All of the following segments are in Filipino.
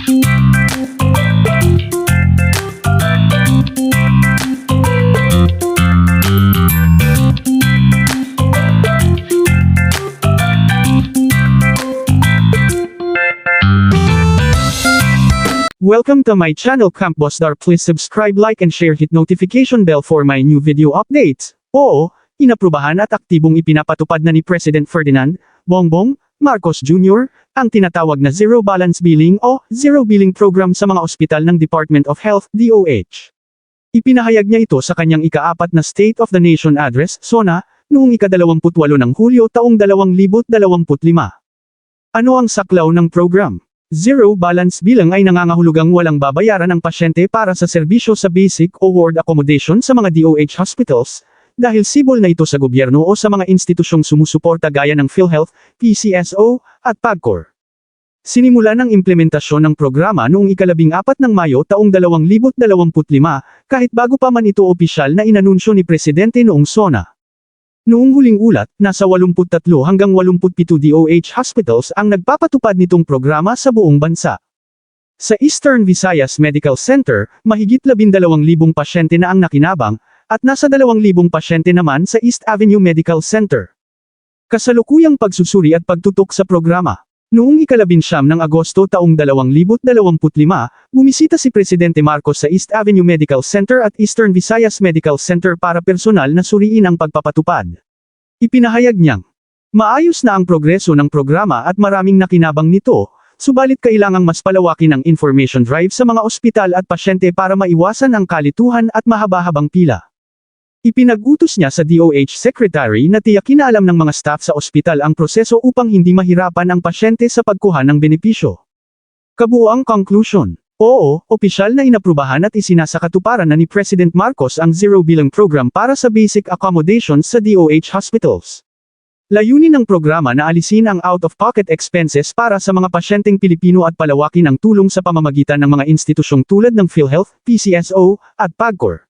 Welcome to my channel Camp Boss Dar. Please subscribe, like and share hit notification bell for my new video updates. Oo, inaprubahan at aktibong ipinapatupad na ni President Ferdinand Bongbong Marcos Jr. ang tinatawag na Zero Balance Billing o Zero Billing Program sa mga ospital ng Department of Health DOH. Ipinahayag niya ito sa kanyang ikaapat na State of the Nation Address, SONA, noong ika-28 ng Hulyo taong 2025. Ano ang saklaw ng program? Zero balance bilang ay nangangahulugang walang babayaran ang pasyente para sa serbisyo sa basic o ward accommodation sa mga DOH hospitals, dahil sibol na ito sa gobyerno o sa mga institusyong sumusuporta gaya ng PhilHealth, PCSO, at PAGCOR. Sinimula ng implementasyon ng programa noong ikalabing apat ng Mayo taong 2025, kahit bago pa man ito opisyal na inanunsyo ni Presidente noong SONA. Noong huling ulat, nasa 83 hanggang 87 DOH hospitals ang nagpapatupad nitong programa sa buong bansa. Sa Eastern Visayas Medical Center, mahigit 12,000 pasyente na ang nakinabang, at nasa 2,000 pasyente naman sa East Avenue Medical Center. Kasalukuyang pagsusuri at pagtutok sa programa. Noong ikalabinsyam ng Agosto taong 2025, bumisita si Presidente Marcos sa East Avenue Medical Center at Eastern Visayas Medical Center para personal na suriin ang pagpapatupad. Ipinahayag niyang, maayos na ang progreso ng programa at maraming nakinabang nito, subalit kailangang mas palawakin ang information drive sa mga ospital at pasyente para maiwasan ang kalituhan at mahaba-habang pila. Ipinag-utos niya sa DOH Secretary na tiyakin na alam ng mga staff sa ospital ang proseso upang hindi mahirapan ang pasyente sa pagkuha ng benepisyo. Kabuoang conclusion. Oo, opisyal na inaprubahan at isinasakatuparan na ni President Marcos ang Zero Billing Program para sa basic accommodations sa DOH hospitals. Layunin ng programa na alisin ang out-of-pocket expenses para sa mga pasyenteng Pilipino at palawakin ang tulong sa pamamagitan ng mga institusyong tulad ng PhilHealth, PCSO, at PAGCOR.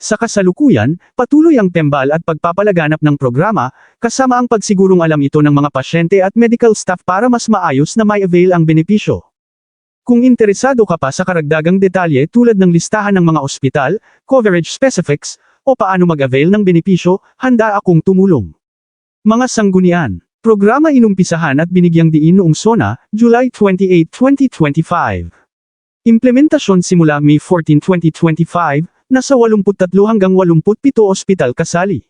Sa kasalukuyan, patuloy ang pembal at pagpapalaganap ng programa, kasama ang pagsigurong alam ito ng mga pasyente at medical staff para mas maayos na may avail ang benepisyo. Kung interesado ka pa sa karagdagang detalye tulad ng listahan ng mga ospital, coverage specifics, o paano mag-avail ng benepisyo, handa akong tumulong. Mga sanggunian. Programa inumpisahan at binigyang diin noong SONA, July 28, 2025. Implementasyon simula May 14, 2025, nasa 83 hanggang 87 ospital kasali.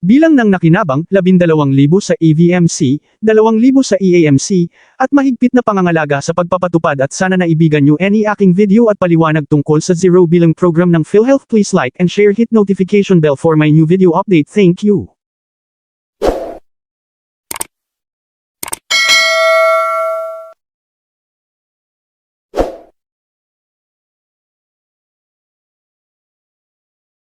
Bilang ng nakinabang, 12,000 sa AVMC, 2,000 sa EAMC, at mahigpit na pangangalaga sa pagpapatupad at sana naibigan nyo any aking video at paliwanag tungkol sa Zero Billing Program ng PhilHealth please like and share hit notification bell for my new video update thank you.